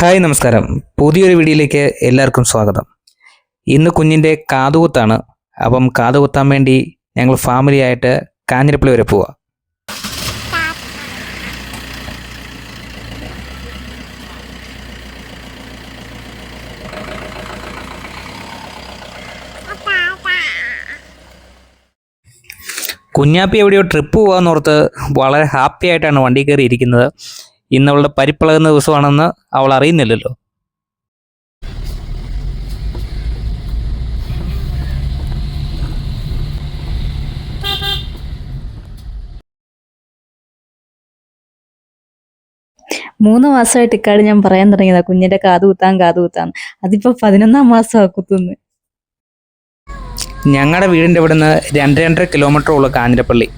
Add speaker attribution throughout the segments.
Speaker 1: hi നമസ്കാരം പുതിയൊരു വീഡിയോയിലേക്ക് എല്ലാവർക്കും സ്വാഗതം ഇന്ന് കുഞ്ഞിൻ്റെ കാതുകുത്താണ് അപ്പം കാതുകുത്താൻ വേണ്ടി ഞങ്ങൾ ഫാമിലി ആയിട്ട് കാഞ്ഞിരപ്പള്ളി വരെ പോവാം കുഞ്ഞാപ്പി എവിടെയോ ട്രിപ്പ് പോകാമെന്നോർത്ത് വളരെ ഹാപ്പി ആയിട്ടാണ് വണ്ടി കയറിയിരിക്കുന്നത് ഇരിക്കുന്നത് ഇന്ന് അവളുടെ പരിപ്പളകുന്ന ദിവസമാണെന്ന് അവൾ അറിയുന്നില്ലല്ലോ
Speaker 2: മൂന്ന് മാസമായിട്ട് ഇക്കാട് ഞാൻ പറയാൻ തുടങ്ങിയതാ കുഞ്ഞിന്റെ കാത് കുത്താൻ കാത് കുത്താൻ അതിപ്പോ പതിനൊന്നാം മാസം കുത്തുന്നത്
Speaker 1: ഞങ്ങളുടെ വീടിൻ്റെ ഇവിടുന്ന് രണ്ട് രണ്ടര കിലോമീറ്റർ ഉള്ളു കാഞ്ഞിരപ്പള്ളി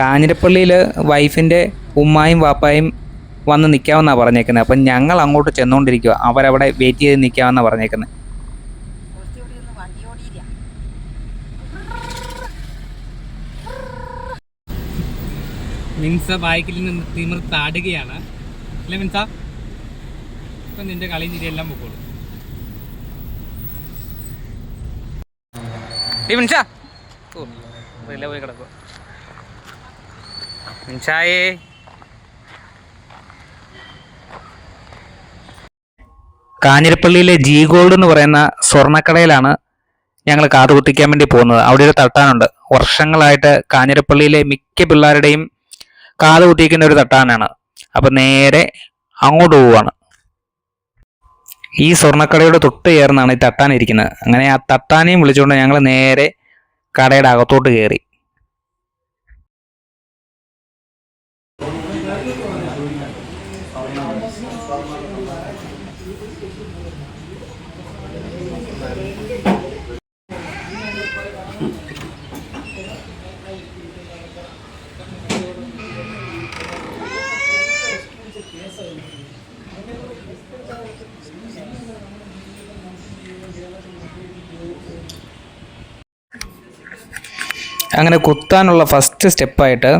Speaker 1: കാഞ്ഞിരപ്പള്ളിയിൽ വൈഫിൻ്റെ ഉമ്മായും വാപ്പായും വന്ന് നിൽക്കാമെന്നാണ് പറഞ്ഞേക്കുന്നത് അപ്പം ഞങ്ങൾ അങ്ങോട്ട് ചെന്നുകൊണ്ടിരിക്കുക അവരവിടെ വെയിറ്റ് ചെയ്ത് നിൽക്കാമെന്നാണ് പറഞ്ഞേക്കുന്നത്
Speaker 3: മിൻസ ബൈക്കിൽ നിന്ന് തിമിർത്താടുകയാണ് അല്ലേ മിൻസ ഇപ്പം നിന്റെ കളിയും ചിരിയെല്ലാം പൊക്കോളൂ മിൻസ ഓ പോയി കിടക്കുക മിൻസായേ
Speaker 1: കാഞ്ഞിരപ്പള്ളിയിലെ ജി ഗോൾഡ് എന്ന് പറയുന്ന സ്വർണ്ണക്കടയിലാണ് ഞങ്ങൾ കുത്തിക്കാൻ വേണ്ടി പോകുന്നത് അവിടെ ഒരു തട്ടാനുണ്ട് വർഷങ്ങളായിട്ട് കാഞ്ഞിരപ്പള്ളിയിലെ മിക്ക പിള്ളേരുടെയും കാത് കുത്തിക്കുന്ന ഒരു തട്ടാനാണ് അപ്പം നേരെ അങ്ങോട്ട് പോവുകയാണ് ഈ സ്വർണ്ണക്കടയുടെ തൊട്ട് ചേർന്നാണ് ഈ തട്ടാൻ ഇരിക്കുന്നത് അങ്ങനെ ആ തട്ടാനെയും വിളിച്ചുകൊണ്ട് ഞങ്ങൾ നേരെ കടയുടെ അകത്തോട്ട് കയറി അങ്ങനെ കുത്താനുള്ള ഫസ്റ്റ് സ്റ്റെപ്പായിട്ട്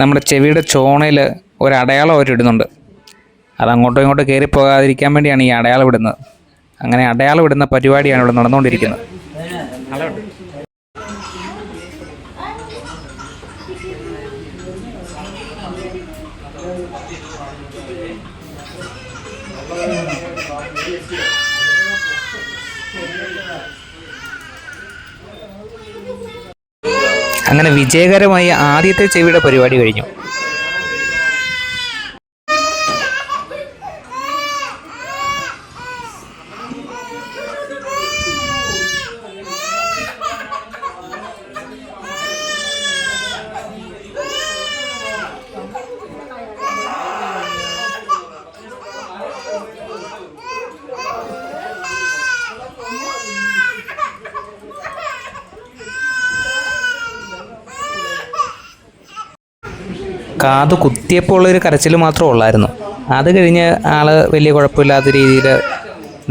Speaker 1: നമ്മുടെ ചെവിയുടെ ചോണയിൽ ഒരു അടയാളം അവർ ഇടുന്നുണ്ട് അത് അങ്ങോട്ടും ഇങ്ങോട്ടും കയറി പോകാതിരിക്കാൻ വേണ്ടിയാണ് ഈ അടയാളം ഇടുന്നത് അങ്ങനെ അടയാളം ഇടുന്ന പരിപാടിയാണ് ഇവിടെ നടന്നുകൊണ്ടിരിക്കുന്നത് അങ്ങനെ വിജയകരമായി ആദ്യത്തെ ചെവിയുടെ പരിപാടി കഴിഞ്ഞു കാത് കുത്തിയപ്പോൾ ഒരു കരച്ചിൽ മാത്രമേ ഉള്ളായിരുന്നു അത് കഴിഞ്ഞ് ആൾ വലിയ കുഴപ്പമില്ലാത്ത രീതിയിൽ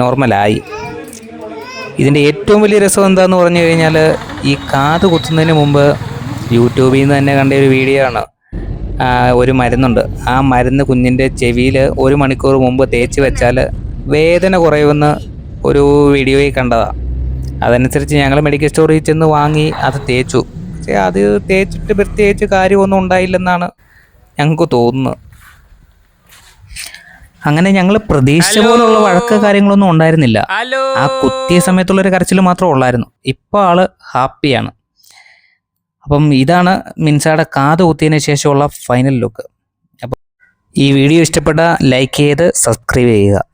Speaker 1: നോർമലായി ഇതിൻ്റെ ഏറ്റവും വലിയ രസം എന്താന്ന് പറഞ്ഞു കഴിഞ്ഞാൽ ഈ കാത് കുത്തുന്നതിന് മുമ്പ് യൂട്യൂബിൽ നിന്ന് തന്നെ കണ്ട ഒരു വീഡിയോ ആണ് ഒരു മരുന്നുണ്ട് ആ മരുന്ന് കുഞ്ഞിൻ്റെ ചെവിയിൽ ഒരു മണിക്കൂർ മുമ്പ് തേച്ച് വെച്ചാൽ വേദന കുറയുമെന്ന് ഒരു വീഡിയോയിൽ കണ്ടതാണ് അതനുസരിച്ച് ഞങ്ങൾ മെഡിക്കൽ സ്റ്റോറിൽ ചെന്ന് വാങ്ങി അത് തേച്ചു പക്ഷേ അത് തേച്ചിട്ട് പ്രത്യേകിച്ച് കാര്യമൊന്നും ഉണ്ടായില്ലെന്നാണ് ഞങ്ങൾക്ക് തോന്നുന്നത് അങ്ങനെ ഞങ്ങൾ പ്രതീക്ഷിച്ച പോലുള്ള വഴക്ക് കാര്യങ്ങളൊന്നും ഉണ്ടായിരുന്നില്ല ആ കുത്തിയ സമയത്തുള്ള ഒരു കരച്ചിൽ മാത്രമേ ഉള്ളായിരുന്നു ഇപ്പോൾ ആള് ഹാപ്പിയാണ് അപ്പം ഇതാണ് മിൻസാടെ കാത് കുത്തിയതിന് ശേഷമുള്ള ഫൈനൽ ലുക്ക് അപ്പം ഈ വീഡിയോ ഇഷ്ടപ്പെട്ട ലൈക്ക് ചെയ്ത് സബ്സ്ക്രൈബ് ചെയ്യുക